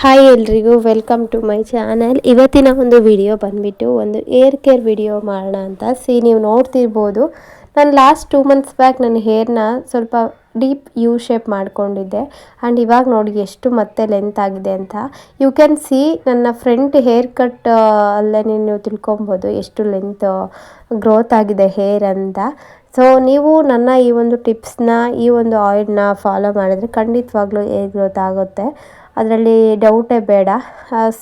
Hi ಎಲ್ರಿಗೂ welcome to my channel ಇವತ್ತಿನ ಒಂದು ವಿಡಿಯೋ ಬಂದುಬಿಟ್ಟು ಒಂದು ಏರ್ ಕೇರ್ ವಿಡಿಯೋ ಮಾಡೋಣ ಅಂತ ಸಿ ನೀವು ನೋಡ್ತಿರ್ಬೋದು. ನಾನು ಲಾಸ್ಟ್ ಟೂ ಮಂತ್ಸ್ ಬ್ಯಾಕ್ ನನ್ನ ಹೇರ್ನ ಸ್ವಲ್ಪ ಡೀಪ್ ಯು ಶೇಪ್ ಮಾಡಿಕೊಂಡಿದ್ದೆ. ಆ್ಯಂಡ್ ಇವಾಗ ನೋಡಿ ಎಷ್ಟು ಮತ್ತೆ ಲೆಂತ್ ಆಗಿದೆ ಅಂತ. ಯು ಕ್ಯಾನ್ ಸಿ ನನ್ನ ಫ್ರಂಟ್ ಹೇರ್ ಕಟ್ ಅಲ್ಲೇ ನೀವು ತಿಳ್ಕೊಬೋದು ಎಷ್ಟು ಲೆಂತ್ ಗ್ರೋತ್ ಆಗಿದೆ ಹೇರ್ ಅಂತ. ಸೊ ನೀವು ನನ್ನ ಈ ಒಂದು ಟಿಪ್ಸ್ನ ಈ ಒಂದು ಆಯಿಲ್ನ ಫಾಲೋ ಮಾಡಿದರೆ ಖಂಡಿತವಾಗ್ಲೂ ಹೇರ್ ಗ್ರೋತ್ ಆಗುತ್ತೆ. ಅದರಲ್ಲಿ ಡೌಟೇ ಬೇಡ.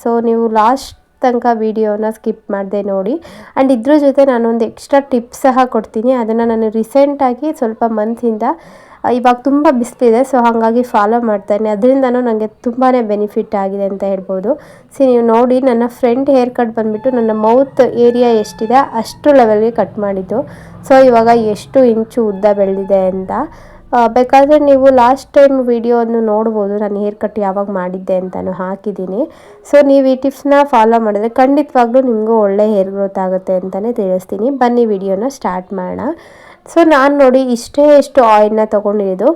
ಸೊ ನೀವು ಲಾಸ್ಟ್ ತನಕ ವಿಡಿಯೋನ ಸ್ಕಿಪ್ ಮಾಡಿದೆ ನೋಡಿ. ಆ್ಯಂಡ್ ಇದ್ರ ಜೊತೆ ನಾನೊಂದು ಎಕ್ಸ್ಟ್ರಾ ಟಿಪ್ಸ್ ಸಹ ಕೊಡ್ತೀನಿ. ಅದನ್ನು ನಾನು ರೀಸೆಂಟಾಗಿ ಸ್ವಲ್ಪ ಮಂತಿಂದ ಇವಾಗ ತುಂಬ ಬಿಸಿಲಿದೆ ಸೊ ಹಾಗಾಗಿ ಫಾಲೋ ಮಾಡ್ತಾಯಿದ್ದೀನಿ ಅದರಿಂದನೂ ನನಗೆ ತುಂಬಾ ಬೆನಿಫಿಟ್ ಆಗಿದೆ ಅಂತ ಹೇಳ್ಬೋದು. ಸೊ ನೀವು ನೋಡಿ, ನನ್ನ ಫ್ರೆಂಡ್ ಹೇರ್ ಕಟ್ ಬಂದುಬಿಟ್ಟು ನನ್ನ ಮೌತ್ ಏರಿಯಾ ಎಷ್ಟಿದೆ ಅಷ್ಟು ಲೆವೆಲ್ಗೆ ಕಟ್ ಮಾಡಿದ್ದು. ಸೊ ಇವಾಗ ಎಷ್ಟು ಇಂಚು ಉದ್ದ ಬೆಳೆದಿದೆ ಅಂತ. ಬೇಕಾದರೆ ನೀವು ಲಾಸ್ಟ್ ಟೈಮ್ ವಿಡಿಯೋವನ್ನು ನೋಡ್ಬೋದು. ನಾನು ಹೇರ್ ಕಟ್ ಯಾವಾಗ ಮಾಡಿದ್ದೆ ಅಂತಲೂ ಹಾಕಿದ್ದೀನಿ. ಸೊ ನೀವು ಈ ಟಿಪ್ಸ್ನ ಫಾಲೋ ಮಾಡಿದ್ರೆ ಖಂಡಿತವಾಗ್ಲೂ ನಿಮಗೂ ಒಳ್ಳೆ ಹೇರ್ ಗ್ರೋತ್ ಆಗುತ್ತೆ ಅಂತಲೇ ತಿಳಿಸ್ತೀನಿ. ಬನ್ನಿ ವಿಡಿಯೋನ ಸ್ಟಾರ್ಟ್ ಮಾಡೋಣ. ಸೊ ನಾನು ನೋಡಿ ಇಷ್ಟೇ ಎಷ್ಟು ಆಯಿಲ್ನ ತೊಗೊಂಡಿದ್ದು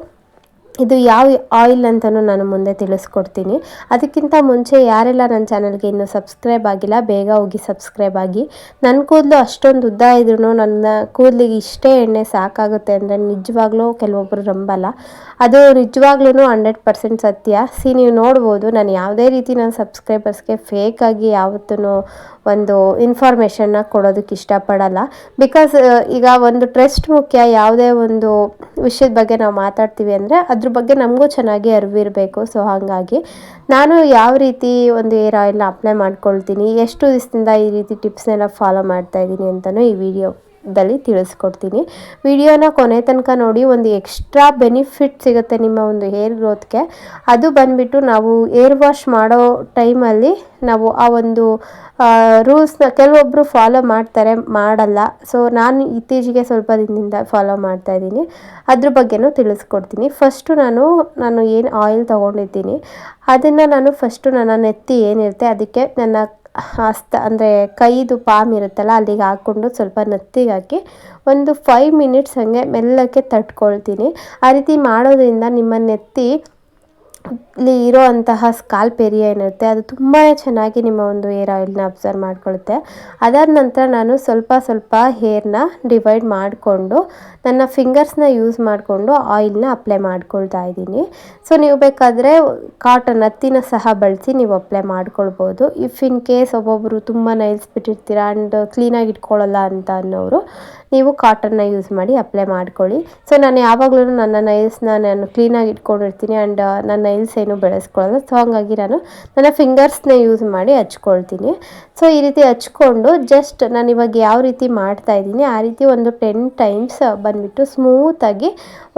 ಇದು ಯಾವ ಆಯಿಲ್ ಅಂತಲೂ ನಾನು ಮುಂದೆ ತಿಳಿಸ್ಕೊಡ್ತೀನಿ. ಅದಕ್ಕಿಂತ ಮುಂಚೆ ಯಾರೆಲ್ಲ ನನ್ನ ಚಾನಲ್ಗೆ ಇನ್ನೂ ಸಬ್ಸ್ಕ್ರೈಬ್ ಆಗಿಲ್ಲ, ಬೇಗ ಹೋಗಿ ಸಬ್ಸ್ಕ್ರೈಬ್ ಆಗಿ. ನನ್ನ ಕೂದಲು ಅಷ್ಟೊಂದು ಉದ್ದ ಇದ್ರೂ ನನ್ನ ಕೂದಲಿಗೆ ಇಷ್ಟೇ ಎಣ್ಣೆ ಸಾಕಾಗುತ್ತೆ ಅಂದರೆ ನಿಜವಾಗ್ಲೂ ಕೆಲವೊಬ್ಬರು ರಂಬಲ್ಲ ಅದು ನಿಜವಾಗ್ಲೂ ಹಂಡ್ರೆಡ್ ಪರ್ಸೆಂಟ್ ಸತ್ಯ. ಸಿ, ನೀವು ನೋಡ್ಬೋದು, ನಾನು ಯಾವುದೇ ರೀತಿ ನನ್ನ ಸಬ್ಸ್ಕ್ರೈಬರ್ಸ್ಗೆ ಫೇಕಾಗಿ ಯಾವತ್ತೂ ಒಂದು ಇನ್ಫಾರ್ಮೇಷನ್ನ ಕೊಡೋದಕ್ಕೆ ಇಷ್ಟಪಡಲ್ಲ. ಬಿಕಾಸ್ ಈಗ ಒಂದು ಟ್ರಸ್ಟ್ ಮುಖ್ಯ, ಯಾವುದೇ ಒಂದು ವಿಷಯದ ಬಗ್ಗೆ ನಾವು ಮಾತಾಡ್ತೀವಿ ಅಂದರೆ ಅದ್ರ ಬಗ್ಗೆ ನಮಗೂ ಚೆನ್ನಾಗಿ ಅರಿವಿರಬೇಕು ಸೊ ಹಾಗಾಗಿ ನಾನು ಯಾವ ರೀತಿ ಒಂದು ಏರ್ ಆಯಿಲ್ನ ಅಪ್ಲೈ ಮಾಡ್ಕೊಳ್ತೀನಿ, ಎಷ್ಟು ದಿವಸದಿಂದ ಈ ರೀತಿ ಟಿಪ್ಸ್ನೆಲ್ಲ ಫಾಲೋ ಮಾಡ್ತಾ ಇದ್ದೀನಿ ಅಂತಲೂ ಈ ವಿಡಿಯೋ ದಲ್ಲಿ ತಿಳಿಸ್ಕೊಡ್ತೀನಿ. ವಿಡಿಯೋನ ಕೊನೆ ತನಕ ನೋಡಿ, ಒಂದು ಎಕ್ಸ್ಟ್ರಾ ಬೆನಿಫಿಟ್ ಸಿಗುತ್ತೆ ನಿಮ್ಮ ಒಂದು ಹೇರ್ ಗ್ರೋತ್ಗೆ ಅದು ಬಂದ್ಬಿಟ್ಟು ನಾವು ಏರ್ ವಾಶ್ ಮಾಡೋ ಟೈಮಲ್ಲಿ ನಾವು ಆ ಒಂದು ರೂಲ್ಸ್ನ ಕೆಲವೊಬ್ಬರು ಫಾಲೋ ಮಾಡ್ತಾರೆ, ಮಾಡಲ್ಲ. ಸೊ ನಾನು ಇತ್ತೀಚೆಗೆ ಸ್ವಲ್ಪ ದಿನದಿಂದ ಫಾಲೋ ಮಾಡ್ತಾ ಇದ್ದೀನಿ. ಅದ್ರ ಬಗ್ಗೆನೂ ತಿಳಿಸ್ಕೊಡ್ತೀನಿ. ಫಸ್ಟು ನಾನು ನಾನು ಏನು ಆಯಿಲ್ ತೊಗೊಂಡಿದ್ದೀನಿ, ಅದನ್ನು ನಾನು ಫಸ್ಟು ನನ್ನ ನೆತ್ತಿ ಏನಿರುತ್ತೆ, ಅದಕ್ಕೆ ನನ್ನ ಹಸ್ತ, ಅಂದರೆ ಕೈದು ಪಾಮ್ ಇರುತ್ತಲ್ಲ, ಅಲ್ಲಿಗೆ ಹಾಕ್ಕೊಂಡು ಸ್ವಲ್ಪ ನತ್ತಿಗೆ ಹಾಕಿ ಒಂದು ಫೈವ್ ಮಿನಿಟ್ಸ್ ಹಾಗೆ ಮೆಲ್ಲಕ್ಕೆ ತಟ್ಕೊಳ್ತೀನಿ. ಆ ರೀತಿ ಮಾಡೋದ್ರಿಂದ ನಿಮ್ಮ ನೆತ್ತಿ ಇಲ್ಲಿ ಇರೋ ಅಂತಹ ಸ್ಕಾಲ್ಪ್ ಏರಿಯಾ ಏನಿರುತ್ತೆ, ಅದು ತುಂಬಾ ಚೆನ್ನಾಗಿ ನಿಮ್ಮ ಒಂದು ಏರ್ ಆಯಿಲ್ನ ಅಬ್ಸರ್ವ್ ಮಾಡ್ಕೊಳುತ್ತೆ. ಅದಾದ ನಂತರ ನಾನು ಸ್ವಲ್ಪ ಸ್ವಲ್ಪ ಹೇರ್ನ ಡಿವೈಡ್ ಮಾಡಿಕೊಂಡು, ನನ್ನ ಫಿಂಗರ್ಸ್ನ ಯೂಸ್ ಮಾಡಿಕೊಂಡು ಆಯಿಲ್ನ ಅಪ್ಲೈ ಮಾಡ್ಕೊಳ್ತಾ ಇದ್ದೀನಿ. ಸೊ, ನೀವು ಬೇಕಾದರೆ ಕಾಟನ್ ಹತ್ತಿನ ಸಹ ಬಳಸಿ ನೀವು ಅಪ್ಲೈ ಮಾಡ್ಕೊಳ್ಬೋದು. ಇಫ್ ಇನ್ ಕೇಸ್ ಒಬ್ಬೊಬ್ಬರು ತುಂಬ ನೈಲ್ಸ್ ಬಿಟ್ಟಿರ್ತೀರ ಆ್ಯಂಡ್ ಕ್ಲೀನಾಗಿ ಇಟ್ಕೊಳ್ಳಲ್ಲ ಅಂತ ಅನ್ನೋರು, ನೀವು ಕಾಟನ್ನ ಯೂಸ್ ಮಾಡಿ ಅಪ್ಲೈ ಮಾಡ್ಕೊಳ್ಳಿ. ಸೊ, ನಾನು ಯಾವಾಗಲೂ ನನ್ನ ನೈಲ್ಸ್ನ ನಾನು ಕ್ಲೀನಾಗಿ ಇಟ್ಕೊಂಡಿರ್ತೀನಿ ಆ್ಯಂಡ್ ನನ್ನ ನೈಲ್ಸ್ ಏನು ಬೆಳೆಸ್ಕೊಳ್ಳಲ್ಲ. ಸೊ ಹಾಗಾಗಿ ನಾನು ನನ್ನ ಫಿಂಗರ್ಸ್ನ ಯೂಸ್ ಮಾಡಿ ಹಚ್ಕೊಳ್ತೀನಿ. ಸೊ ಈ ರೀತಿ ಹಚ್ಕೊಂಡು ಜಸ್ಟ್ ನಾನು ಇವಾಗ ಯಾವ ರೀತಿ ಮಾಡ್ತಾ ಇದ್ದೀನಿ, ಆ ರೀತಿ ಒಂದು ಟೆನ್ ಟೈಮ್ಸ್ ಬಂದುಬಿಟ್ಟು ಸ್ಮೂತಾಗಿ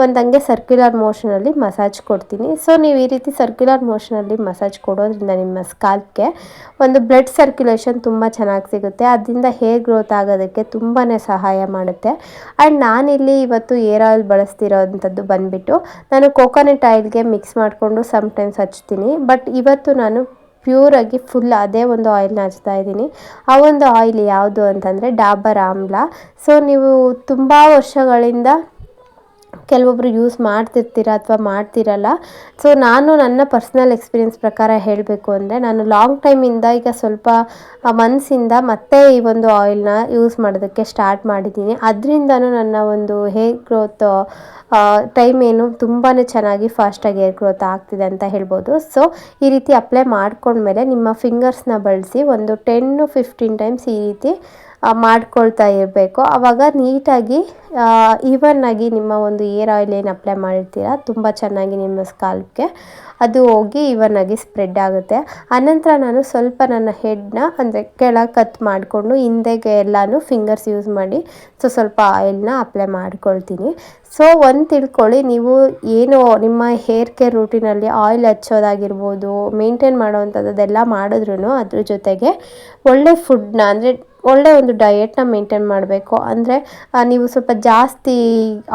ಒಂದು ಹಂಗೆ ಸರ್ಕ್ಯುಲರ್ ಮೋಷನಲ್ಲಿ ಮಸಾಜ್ ಕೊಡ್ತೀನಿ. ಸೊ ನೀವು ಈ ರೀತಿ ಸರ್ಕ್ಯುಲರ್ ಮೋಷನಲ್ಲಿ ಮಸಾಜ್ ಕೊಡೋದ್ರಿಂದ ನಿಮ್ಮ ಸ್ಕಾಲ್ಪ್ಗೆ ಒಂದು ಬ್ಲಡ್ ಸರ್ಕ್ಯುಲೇಷನ್ ತುಂಬ ಚೆನ್ನಾಗಿ ಸಿಗುತ್ತೆ. ಅದರಿಂದ ಹೇರ್ ಗ್ರೋತ್ ಆಗೋದಕ್ಕೆ ತುಂಬಾ ಸಹಾಯ ಮಾಡುತ್ತೆ. ಆ್ಯಂಡ್ ನಾನಿಲ್ಲಿ ಇವತ್ತು ಏರ್ ಆಯಿಲ್ ಬಳಸ್ತಿರೋವಂಥದ್ದು ಬಂದುಬಿಟ್ಟು, ನಾನು ಕೋಕೋನಟ್ ಆಯಿಲ್ಗೆ ಮಿಕ್ಸ್ ಮಾಡಿಕೊಂಡು ಸಮ್ಟೈಮ್ಸ್ ಹಚ್ತೀನಿ. ಬಟ್ ಇವತ್ತು ನಾನು ಪ್ಯೂರಾಗಿ ಫುಲ್ ಅದೇ ಒಂದು ಆಯಿಲ್ನ ಹಚ್ತಾ ಇದ್ದೀನಿ. ಆ ಒಂದು ಆಯಿಲ್ ಯಾವುದು ಅಂತಂದರೆ ಡಾಬರ್ ಆಮ್ಲ. ಸೊ ನೀವು ತುಂಬ ವರ್ಷಗಳಿಂದ ಕೆಲವೊಬ್ಬರು ಯೂಸ್ ಮಾಡ್ತಿರ್ತೀರ ಅಥವಾ ಮಾಡ್ತಿರಲ್ಲ. ಸೊ ನಾನು ನನ್ನ ಪರ್ಸ್ನಲ್ ಎಕ್ಸ್ಪೀರಿಯೆನ್ಸ್ ಪ್ರಕಾರ ಹೇಳಬೇಕು ಅಂದರೆ, ನಾನು ಲಾಂಗ್ ಟೈಮಿಂದ ಈಗ ಸ್ವಲ್ಪ ಮನ್ಸಿಂದ ಮತ್ತೆ ಈ ಒಂದು ಆಯಿಲ್ನ ಯೂಸ್ ಮಾಡೋದಕ್ಕೆ ಸ್ಟಾರ್ಟ್ ಮಾಡಿದ್ದೀನಿ. ಅದರಿಂದನೂ ನನ್ನ ಒಂದು ಹೇರ್ ಗ್ರೋತ್ ಟೈಮ್ ಏನು ತುಂಬಾ ಚೆನ್ನಾಗಿ ಫಾಸ್ಟಾಗಿ ಹೇರ್ ಗ್ರೋತ್ ಆಗ್ತಿದೆ ಅಂತ ಹೇಳ್ಬೋದು. ಸೊ ಈ ರೀತಿ ಅಪ್ಲೈ ಮಾಡ್ಕೊಂಡ್ಮೇಲೆ ನಿಮ್ಮ ಫಿಂಗರ್ಸ್ನ ಬಳಸಿ ಒಂದು ಟೆನ್ ಫಿಫ್ಟೀನ್ ಟೈಮ್ಸ್ ಈ ರೀತಿ ಮಾಡ್ಕೊಳ್ತಾ ಇರಬೇಕು. ಆವಾಗ ನೀಟಾಗಿ ಆಗಿ ನಿಮ್ಮ ಒಂದು ಏರ್ ಆಯಿಲ್ ಏನು ಅಪ್ಲೈ ಮಾಡಿರ್ತೀರ, ತುಂಬ ಚೆನ್ನಾಗಿ ನಿಮ್ಮ ಸ್ಕಾಲ್ಪ್ಗೆ ಅದು ಹೋಗಿ ಆಗಿ ಸ್ಪ್ರೆಡ್ ಆಗುತ್ತೆ. ಆನಂತರ ನಾನು ಸ್ವಲ್ಪ ನನ್ನ ಹೆಡ್ನ ಅಂದರೆ ಕೆಳಗೆ ಕತ್ ಮಾಡಿಕೊಂಡು ಹಿಂದೆಗೆ ಎಲ್ಲನೂ ಫಿಂಗರ್ಸ್ ಯೂಸ್ ಮಾಡಿ ಸೊ ಸ್ವಲ್ಪ ಆಯಿಲ್ನ ಅಪ್ಲೈ ಮಾಡ್ಕೊಳ್ತೀನಿ. ಸೊ ಒಂದು ತಿಳ್ಕೊಳ್ಳಿ, ನೀವು ಏನು ನಿಮ್ಮ ಹೇರ್ ಕೇರ್ ರೂಟೀನಲ್ಲಿ ಆಯಿಲ್ ಹಚ್ಚೋದಾಗಿರ್ಬೋದು ಮೇಂಟೈನ್ ಮಾಡೋವಂಥದ್ದೆಲ್ಲ ಮಾಡಿದ್ರೂ ಅದ್ರ ಜೊತೆಗೆ ಒಳ್ಳೆ ಫುಡ್ನ ಅಂದರೆ ಒಳ್ಳೆ ಒಂದು ಡಯೆಟ್ನ ಮೇಂಟೈನ್ ಮಾಡಬೇಕು. ಅಂದರೆ ನೀವು ಸ್ವಲ್ಪ ಜಾಸ್ತಿ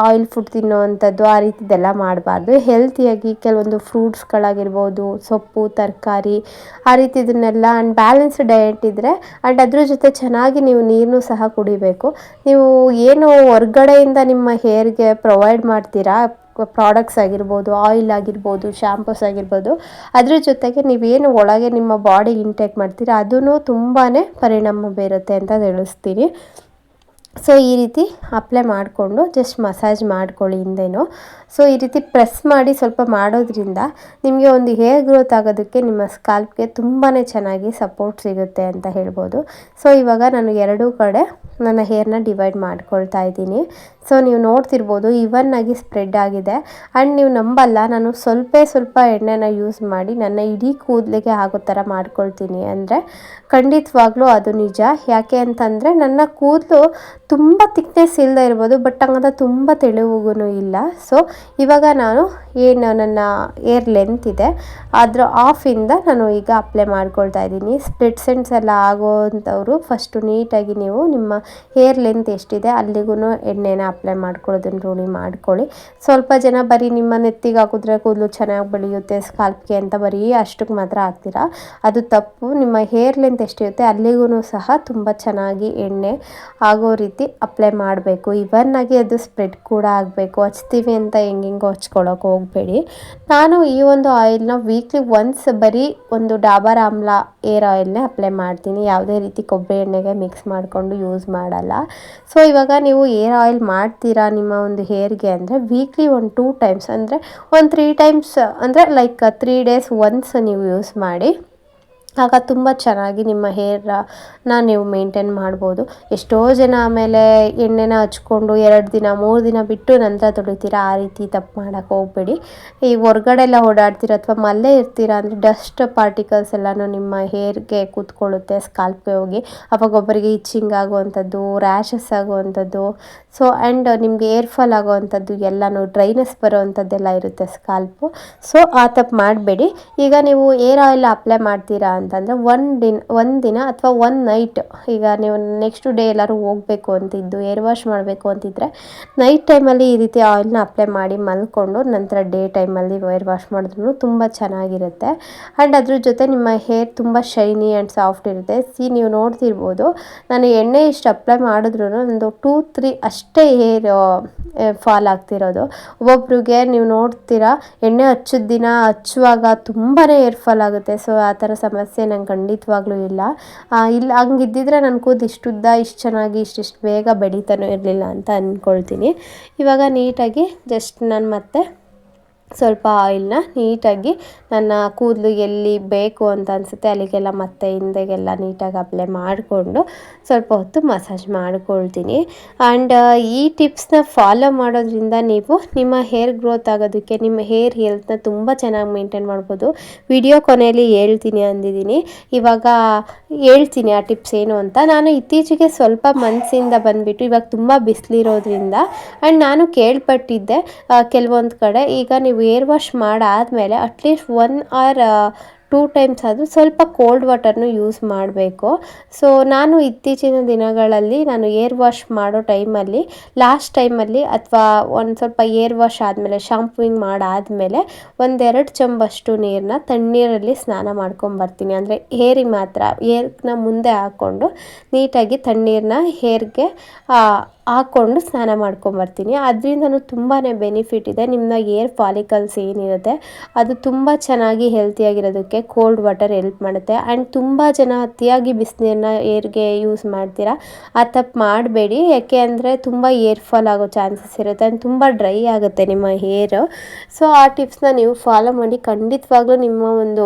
ಆಯಿಲ್ ಫುಡ್ ತಿನ್ನುವಂಥದ್ದು ಆ ರೀತಿದೆಲ್ಲ ಮಾಡಬಾರ್ದು. ಹೆಲ್ತಿಯಾಗಿ ಕೆಲವೊಂದು ಫ್ರೂಟ್ಸ್ಗಳಾಗಿರ್ಬೋದು ಸೊಪ್ಪು, ತರಕಾರಿ, ಆ ರೀತಿದನ್ನೆಲ್ಲ ಆ್ಯಂಡ್ ಬ್ಯಾಲೆನ್ಸ್ಡ್ ಡಯೆಟ್ ಇದ್ದರೆ ಆ್ಯಂಡ್ ಅದ್ರ ಜೊತೆ ಚೆನ್ನಾಗಿ ನೀವು ನೀರನ್ನು ಸಹ ಕುಡಿಬೇಕು. ನೀವು ಏನು ಹೊರ್ಗಡೆಯಿಂದ ನಿಮ್ಮ ಹೇರ್ಗೆ ಪ್ರೊವೈಡ್ ಮಾಡ್ತೀರಾ ಪ್ರಾಡಕ್ಟ್ಸ್ ಆಗಿರ್ಬೋದು ಆಯಿಲ್ ಆಗಿರ್ಬೋದು ಶ್ಯಾಂಪೂಸ್ ಆಗಿರ್ಬೋದು, ಅದ್ರ ಜೊತೆಗೆ ನೀವೇನು ಒಳಗೆ ನಿಮ್ಮ ಬಾಡಿ ಇಂಟೇಕ್ ಮಾಡ್ತೀರಾ ಅದೂ ತುಂಬಾ ಪರಿಣಾಮ ಬೀರುತ್ತೆ ಅಂತ ತಿಳಿಸ್ತೀನಿ. ಸೊ ಈ ರೀತಿ ಅಪ್ಲೈ ಮಾಡಿಕೊಂಡು ಜಸ್ಟ್ ಮಸಾಜ್ ಮಾಡ್ಕೊಳ್ಳಿ ಹಿಂದೆನೂ. ಸೊ ಈ ರೀತಿ ಪ್ರೆಸ್ ಮಾಡಿ ಸ್ವಲ್ಪ ಮಾಡೋದ್ರಿಂದ ನಿಮಗೆ ಒಂದು ಹೇರ್ ಗ್ರೋತ್ ಆಗೋದಕ್ಕೆ ನಿಮ್ಮ ಸ್ಕಾಲ್ಪ್ಗೆ ತುಂಬಾ ಚೆನ್ನಾಗಿ ಸಪೋರ್ಟ್ ಸಿಗುತ್ತೆ ಅಂತ ಹೇಳ್ಬೋದು. ಸೊ ಇವಾಗ ನಾನು ಎರಡೂ ಕಡೆ ನನ್ನ ಹೇರ್ನ ಡಿವೈಡ್ ಮಾಡ್ಕೊಳ್ತಾ ಇದ್ದೀನಿ. ಸೊ ನೀವು ನೋಡ್ತಿರ್ಬೋದು ಇವನ್ ಆಗಿ ಸ್ಪ್ರೆಡ್ ಆಗಿದೆ. ಆ್ಯಂಡ್ ನೀವು ನಂಬಲ್ಲ, ನಾನು ಸ್ವಲ್ಪ ಸ್ವಲ್ಪ ಎಣ್ಣೆನ ಯೂಸ್ ಮಾಡಿ ನನ್ನ ಇಡೀ ಕೂದಲಿಗೆ ಆಗೋ ಥರ ಮಾಡ್ಕೊಳ್ತೀನಿ. ಅಂದರೆ ಖಂಡಿತವಾಗ್ಲೂ ಅದು ನಿಜ. ಯಾಕೆ ಅಂತಂದರೆ ನನ್ನ ಕೂದಲು ತುಂಬ ತಿಕ್ನೆಸ್ ಇಲ್ಲದೆ ಇರ್ಬೋದು ಬಟ್ ಹಂಗಂತ ತುಂಬ ತೆಳುವುಗೂ ಇಲ್ಲ. ಸೊ ಇವಾಗ ನಾನು ಏನು ನನ್ನ ಏರ್ ಲೆಂತ್ ಇದೆ, ಅದರ ಆಫಿಂದ ನಾನು ಈಗ ಅಪ್ಲೈ ಮಾಡ್ಕೊಳ್ತಾ ಇದ್ದೀನಿ. ಸ್ಪ್ಲಿಟ್ ಸೆಂಟ್ಸ್ ಎಲ್ಲ ಆಗೋವಂಥವ್ರು ಫಸ್ಟು ನೀಟಾಗಿ ನೀವು ನಿಮ್ಮ ಹೇರ್ ಲೆಂತ್ ಎಷ್ಟಿದೆ ಅಲ್ಲಿಗೂ ಎಣ್ಣೆನ ಅಪ್ಲೈ ಮಾಡ್ಕೊಳ್ಳೋದನ್ನು ರೂಢಿ ಮಾಡ್ಕೊಳ್ಳಿ. ಸ್ವಲ್ಪ ಜನ ಬರೀ ನಿಮ್ಮ ನೆತ್ತಿಗೆ ಹಾಕಿದ್ರೆ ಕೂದಲು ಚೆನ್ನಾಗಿ ಬೆಳೆಯುತ್ತೆ ಸ್ಕಾಲ್ಪ್ಗೆ ಅಂತ ಬರೀ ಅಷ್ಟಕ್ಕೆ ಮಾತ್ರ ಹಾಕ್ತೀರಾ? ಅದು ತಪ್ಪು. ನಿಮ್ಮ ಹೇರ್ ಲೆಂತ್ ಎಷ್ಟಿರುತ್ತೆ ಅಲ್ಲಿಗೂ ಸಹ ತುಂಬ ಚೆನ್ನಾಗಿ ಎಣ್ಣೆ ಆಗೋ ರೀತಿ ಅಪ್ಲೈ ಮಾಡಬೇಕು. ಇವನ್ನಾಗಿ ಅದು ಸ್ಪ್ರೆಡ್ ಕೂಡ ಆಗಬೇಕು. ಹಚ್ತೀವಿ ಅಂತ ಹೆಂಗೆಂಗೋ ಹಚ್ಕೊಳ್ಳೋಕೆ ಹೋಗಬೇಡಿ. ನಾನು ಈ ಒಂದು ಆಯಿಲ್ನ ವೀಕ್ಲಿ ಒನ್ಸ್ ಬರೀ ಒಂದು ಡಾಬರ್ ಆಮ್ಲ ಏರ್ ಆಯಿಲ್ನೇ ಅಪ್ಲೈ ಮಾಡ್ತೀನಿ. ಯಾವುದೇ ರೀತಿ ಕೊಬ್ಬರಿ ಎಣ್ಣೆಗೆ ಮಿಕ್ಸ್ ಮಾಡಿಕೊಂಡು ಯೂಸ್ ಮಾಡಲ್ಲ. ಸೊ ಇವಾಗ ನೀವು ಏರ್ ಆಯಿಲ್ ಮಾಡ್ತೀರಾ ನಿಮ್ಮ ಒಂದು ಹೇರ್ಗೆ ಅಂದರೆ ವೀಕ್ಲಿ ಒಂದು ಟೂ ಟೈಮ್ಸ್ ಅಂದರೆ ಒಂದು ತ್ರೀ ಟೈಮ್ಸ್ ಅಂದರೆ ಲೈಕ್ ತ್ರೀ ಡೇಸ್ ಒನ್ಸ್ ನೀವು ಯೂಸ್ ಮಾಡಿ. ಆಗ ತುಂಬ ಚೆನ್ನಾಗಿ ನಿಮ್ಮ ಹೇರ್ನ ನೀವು ಮೇಂಟೈನ್ ಮಾಡ್ಬೋದು. ಎಷ್ಟೋ ಜನ ಆಮೇಲೆ ಎಣ್ಣೆನ ಹಚ್ಕೊಂಡು ಎರಡು ದಿನ, ಮೂರು ದಿನ ಬಿಟ್ಟು ನಂತರ ತೊಳಿತೀರ, ಆ ರೀತಿ ತಪ್ಪು ಮಾಡೋಕ್ಕೆ ಹೋಗ್ಬೇಡಿ. ಈ ಹೊರ್ಗಡೆ ಎಲ್ಲ ಓಡಾಡ್ತೀರ ಅಥವಾ ಮಲ್ಲೇ ಇರ್ತೀರ ಅಂದರೆ ಡಸ್ಟ್ ಪಾರ್ಟಿಕಲ್ಸ್ ಎಲ್ಲನೂ ನಿಮ್ಮ ಹೇರ್ಗೆ ಕೂತ್ಕೊಳ್ಳುತ್ತೆ ಸ್ಕಾಲ್ಪ್ಗೆ ಹೋಗಿ. ಅವಾಗ ಒಬ್ಬರಿಗೆ ಇಚ್ಚಿಂಗ್ ಆಗುವಂಥದ್ದು ರ್ಯಾಷಸ್ ಆಗುವಂಥದ್ದು. ಸೊ ಆ್ಯಂಡ್ ನಿಮಗೆ ಏರ್ ಫಾಲ್ ಆಗುವಂಥದ್ದು ಎಲ್ಲನೂ ಡ್ರೈನೆಸ್ ಬರುವಂಥದ್ದೆಲ್ಲ ಇರುತ್ತೆ ಸ್ಕಾಲ್ಪು ಸೊ ಆ ತಪ್ಪು ಮಾಡಬೇಡಿ. ಈಗ ನೀವು ಏರ್ ಆಯಿಲ್ ಅಪ್ಲೈ ಮಾಡ್ತೀರಾ ಅಂತಂದರೆ ಒನ್ ದಿನ ಒಂದು ದಿನ ಅಥವಾ ಒನ್ ನೈಟ್ ಈಗ ನೀವು ನೆಕ್ಸ್ಟ್ ಡೇ ಎಲ್ಲರೂ ಹೋಗಬೇಕು ಅಂತಿದ್ದು ಏರ್ ವಾಶ್ ಮಾಡಬೇಕು ಅಂತಿದ್ದರೆ ನೈಟ್ ಟೈಮಲ್ಲಿ ಈ ರೀತಿ ಆಯಿಲ್ನ ಅಪ್ಲೈ ಮಾಡಿ ಮಲ್ಕೊಂಡು ನಂತರ ಡೇ ಟೈಮಲ್ಲಿ ಏರ್ ವಾಶ್ ಮಾಡಿದ್ರು ತುಂಬ ಚೆನ್ನಾಗಿರುತ್ತೆ. ಆ್ಯಂಡ್ ಅದ್ರ ಜೊತೆ ನಿಮ್ಮ ಹೇರ್ ತುಂಬ ಶೈನಿ ಆ್ಯಂಡ್ ಸಾಫ್ಟ್ ಇರುತ್ತೆ. ಸಿ ನೀವು ನೋಡ್ತಿರ್ಬೋದು, ನಾನು ಎಣ್ಣೆ ಇಷ್ಟು ಅಪ್ಲೈ ಮಾಡಿದ್ರು ಒಂದು ಟೂ ತ್ರೀ ಅಷ್ಟೇ ಹೇರ್ ಫಾಲ್ ಆಗ್ತಿರೋದು. ಒಬ್ಬೊಬ್ರಿಗೆ ನೀವು ನೋಡ್ತೀರಾ, ಎಣ್ಣೆ ಹಚ್ಚಿದ ದಿನ ಹಚ್ಚುವಾಗ ತುಂಬಾ ಏರ್ ಫಾಲ್ ಆಗುತ್ತೆ. ಸೊ ಆ ಥರ ಸಮಸ್ಯೆ ನಂಗೆ ಖಂಡಿತವಾಗ್ಲೂ ಇಲ್ಲ. ಇಲ್ಲ ಹಂಗಿದ್ದಿದ್ರೆ ನನ್ನ ಕೂದಲು ಇಷ್ಟುದ್ದ ಇಷ್ಟು ಚೆನ್ನಾಗಿ ಇಷ್ಟಿಷ್ಟು ಬೇಗ ಬೆಳೀತಾನೂ ಇರಲಿಲ್ಲ ಅಂತ ಅಂದ್ಕೊಳ್ತೀನಿ ಇವಾಗ ನೀಟಾಗಿ ಜಸ್ಟ್ ನಾನು ಮತ್ತೆ ಸ್ವಲ್ಪ ಆಯಿಲ್ನ ನೀಟಾಗಿ ನನ್ನ ಕೂದಲು ಎಲ್ಲಿ ಬೇಕು ಅಂತ ಅನಿಸುತ್ತೆ ಅಲ್ಲಿಗೆಲ್ಲ ಮತ್ತೆ ಹಿಂದೆಗೆಲ್ಲ ನೀಟಾಗಿ ಅಪ್ಲೈ ಮಾಡಿಕೊಂಡು ಸ್ವಲ್ಪ ಹೊತ್ತು ಮಸಾಜ್ ಮಾಡ್ಕೊಳ್ತೀನಿ. ಆ್ಯಂಡ್ ಈ ಟಿಪ್ಸ್ನ ಫಾಲೋ ಮಾಡೋದ್ರಿಂದ ನೀವು ನಿಮ್ಮ ಹೇರ್ ಗ್ರೋತ್ ಆಗೋದಕ್ಕೆ, ನಿಮ್ಮ ಹೇರ್ ಹೆಲ್ತ್ನ ತುಂಬ ಚೆನ್ನಾಗಿ ಮೇಂಟೈನ್ ಮಾಡ್ಬೋದು. ವಿಡಿಯೋ ಕೊನೆಯಲ್ಲಿ ಹೇಳ್ತೀನಿ ಅಂದಿದ್ದೀನಿ. ಇವಾಗ ಹೇಳ್ತೀನಿ ಆ ಟಿಪ್ಸ್ ಏನು ಅಂತ. ನಾನು ಇತ್ತೀಚೆಗೆ ಸ್ವಲ್ಪ ಮನಸ್ಸಿಂದ ಬಂದುಬಿಟ್ಟು ಇವಾಗ ತುಂಬ ಬಿಸಿಲಿರೋದ್ರಿಂದ ಆ್ಯಂಡ್ ನಾನು ಕೇಳ್ಪಟ್ಟಿದ್ದೆ ಕೆಲವೊಂದು ಕಡೆ. ಈಗ ನೀವು ಏರ್ ವಾಶ್ ಮಾಡಾದಮೇಲೆ at least one or two times ಆದರೂ ಸ್ವಲ್ಪ ಕೋಲ್ಡ್ ವಾಟರ್ನು ಯೂಸ್ ಮಾಡಬೇಕು. ಸೊ ನಾನು ಇತ್ತೀಚಿನ ದಿನಗಳಲ್ಲಿ ನಾನು ಏರ್ ವಾಶ್ ಮಾಡೋ ಟೈಮಲ್ಲಿ ಲಾಸ್ಟ್ ಟೈಮಲ್ಲಿ ಅಥವಾ ಒಂದು ಸ್ವಲ್ಪ ಏರ್ ವಾಶ್ ಆದಮೇಲೆ ಶಾಂಪೂಯಿಂಗ್ ಮಾಡಾದಮೇಲೆ ಒಂದೆರಡು ಚಂಬಷ್ಟು ನೀರನ್ನ ತಣ್ಣೀರಲ್ಲಿ ಸ್ನಾನ ಮಾಡ್ಕೊಂಬರ್ತೀನಿ ಅಂದರೆ ಹೇರಿಗೆ ಮಾತ್ರ, ಏರ್ನ ಮುಂದೆ ಹಾಕ್ಕೊಂಡು ನೀಟಾಗಿ ತಣ್ಣೀರನ್ನ ಹೇರ್ಗೆ ಹಾಕ್ಕೊಂಡು ಸ್ನಾನ ಮಾಡ್ಕೊಂಬರ್ತೀನಿ ಅದರಿಂದನೂ ತುಂಬಾ ಬೆನಿಫಿಟ್ ಇದೆ. ನಿಮ್ಮ ಏರ್ ಫಾಲಿಕಲ್ಸ್ ಏನಿರುತ್ತೆ, ಅದು ತುಂಬ ಚೆನ್ನಾಗಿ ಹೆಲ್ತಿಯಾಗಿರೋದಕ್ಕೆ ಕೋಲ್ಡ್ ವಾಟರ್ ಹೆಲ್ಪ್ ಮಾಡುತ್ತೆ. ಆ್ಯಂಡ್ ತುಂಬ ಜನ ಅತಿಯಾಗಿ ಬಿಸಿನೀರನ್ನ ಏರ್ಗೆ ಯೂಸ್ ಮಾಡ್ತೀರಾ, ಆ ತಪ್ಪು ಮಾಡಬೇಡಿ. ಯಾಕೆ ಅಂದರೆ ತುಂಬ ಏರ್ ಫಾಲ್ ಆಗೋ ಚಾನ್ಸಸ್ ಇರುತ್ತೆ ಆ್ಯಂಡ್ ತುಂಬ ಡ್ರೈ ಆಗುತ್ತೆ ನಿಮ್ಮ ಹೇರು ಸೊ ಆ ಟಿಪ್ಸ್ನ ನೀವು ಫಾಲೋ ಮಾಡಿ. ಖಂಡಿತವಾಗ್ಲೂ ನಿಮ್ಮ ಒಂದು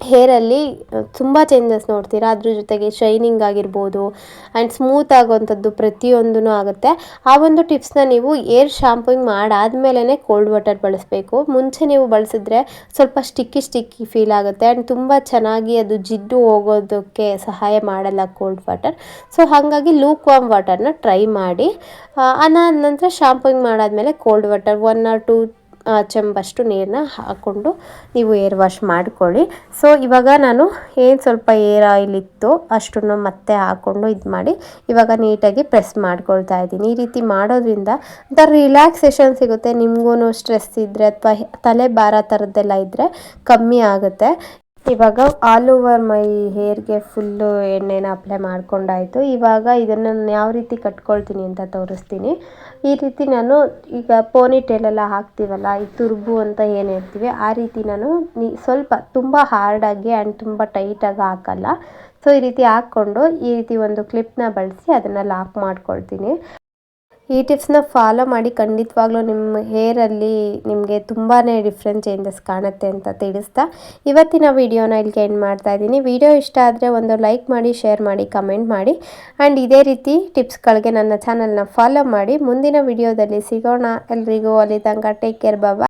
ಹೇರಲ್ಲಿ ತುಂಬ ಚೇಂಜಸ್ ನೋಡ್ತೀರಾ? ಅದ್ರ ಜೊತೆಗೆ ಶೈನಿಂಗ್ ಆಗಿರ್ಬೋದು ಆ್ಯಂಡ್ ಸ್ಮೂತ್ ಆಗೋವಂಥದ್ದು ಪ್ರತಿಯೊಂದೂ ಆಗುತ್ತೆ. ಆ ಒಂದು ಟಿಪ್ಸ್ನ ನೀವು ಏರ್ ಶಾಂಪೂಯಿಂಗ್ ಮಾಡಾದ್ಮೇಲೆ ಕೋಲ್ಡ್ ವಾಟರ್ ಬಳಸಬೇಕು. ಮುಂಚೆ ನೀವು ಬಳಸಿದ್ರೆ ಸ್ವಲ್ಪ ಸ್ಟಿಕ್ಕಿ ಸ್ಟಿಕ್ಕಿ ಫೀಲ್ ಆಗುತ್ತೆ ಆ್ಯಂಡ್ ತುಂಬ ಚೆನ್ನಾಗಿ ಅದು ಜಿಡ್ಡು ಹೋಗೋದಕ್ಕೆ ಸಹಾಯ ಮಾಡಲ್ಲ ಕೋಲ್ಡ್ ವಾಟರ್ ಸೊ ಹಾಗಾಗಿ ಲೂಕ್ ವಾಮ್ ವಾಟರ್ನ ಟ್ರೈ ಮಾಡಿ. ಅದಾದ ನಂತರ ಶಾಂಪೂಯಿಂಗ್ ಮಾಡಾದಮೇಲೆ cold water one or two ಚೆಂಬಷ್ಟು ನೀರನ್ನ ಹಾಕ್ಕೊಂಡು ನೀವು ಏರ್ ವಾಶ್ ಮಾಡ್ಕೊಳ್ಳಿ. ಸೊ ಇವಾಗ ನಾನು ಏನು ಸ್ವಲ್ಪ ಏರ್ ಆಯಿಲ್ ಇತ್ತು ಅಷ್ಟನ್ನು ಮತ್ತೆ ಹಾಕ್ಕೊಂಡು ಇದು ಮಾಡಿ ಇವಾಗ ನೀಟಾಗಿ ಪ್ರೆಸ್ ಮಾಡ್ಕೊಳ್ತಾ ಇದ್ದೀನಿ. ಈ ರೀತಿ ಮಾಡೋದ್ರಿಂದ ಒಂಥರ ರಿಲ್ಯಾಕ್ಸೇಷನ್ ಸಿಗುತ್ತೆ. ನಿಮಗೂ ಸ್ಟ್ರೆಸ್ ಇದ್ದರೆ ಅಥವಾ ತಲೆ ಭಾರ ಥರದ್ದೆಲ್ಲ ಇದ್ದರೆ ಕಮ್ಮಿ ಆಗುತ್ತೆ. ಇವಾಗ ಆಲ್ ಓವರ್ ಮೈ ಹೇರ್ಗೆ ಫುಲ್ಲು ಎಣ್ಣೆನ ಅಪ್ಲೈ ಮಾಡ್ಕೊಂಡಾಯಿತು. ಇವಾಗ ಇದನ್ನು ನಾನು ಯಾವ ರೀತಿ ಕಟ್ಕೊಳ್ತೀನಿ ಅಂತ ತೋರಿಸ್ತೀನಿ. ಈ ರೀತಿ ನಾನು ಈಗ ಪೋನಿ ಟೇಲೆಲ್ಲ ಹಾಕ್ತೀವಲ್ಲ, ಈ ತುರ್ಬು ಅಂತ ಏನು ಹೇಳ್ತೀವಿ, ಆ ರೀತಿ ನಾನು ಸ್ವಲ್ಪ ತುಂಬ ಹಾರ್ಡಾಗಿ ಆ್ಯಂಡ್ ತುಂಬ ಟೈಟಾಗಿ ಹಾಕಲ್ಲ. ಸೊ ಈ ರೀತಿ ಹಾಕ್ಕೊಂಡು ಈ ರೀತಿ ಒಂದು ಕ್ಲಿಪ್ನ ಬಳಸಿ ಅದನ್ನು ಲಾಕ್ ಮಾಡ್ಕೊಳ್ತೀನಿ. ಈ ಟಿಪ್ಸ್ನ ಫಾಲೋ ಮಾಡಿ ಖಂಡಿತವಾಗ್ಲೂ ನಿಮ್ಮ ಹೇರಲ್ಲಿ ನಿಮಗೆ ತುಂಬಾ ಡಿಫ್ರೆಂಟ್ ಚೇಂಜಸ್ ಕಾಣುತ್ತೆ ಅಂತ ತಿಳಿಸ್ತಾ ಇವತ್ತಿನ ವಿಡಿಯೋನ ಇಲ್ಲಿಗೆ ಎಂಡ್ ಮಾಡ್ತಾ ಇದ್ದೀನಿ. ವಿಡಿಯೋ ಇಷ್ಟ ಆದರೆ ಒಂದು ಲೈಕ್ ಮಾಡಿ, ಶೇರ್ ಮಾಡಿ, ಕಮೆಂಟ್ ಮಾಡಿ. ಆ್ಯಂಡ್ ಇದೇ ರೀತಿ ಟಿಪ್ಸ್ಗಳಿಗೆ ನನ್ನ ಚಾನಲ್ನ ಫಾಲೋ ಮಾಡಿ. ಮುಂದಿನ ವಿಡಿಯೋದಲ್ಲಿ ಸಿಗೋಣ. ಎಲ್ರಿಗೂ ಅಲ್ಲಿ ತನಕ ಟೇಕ್ ಕೇರ್. ಬಾಬಾ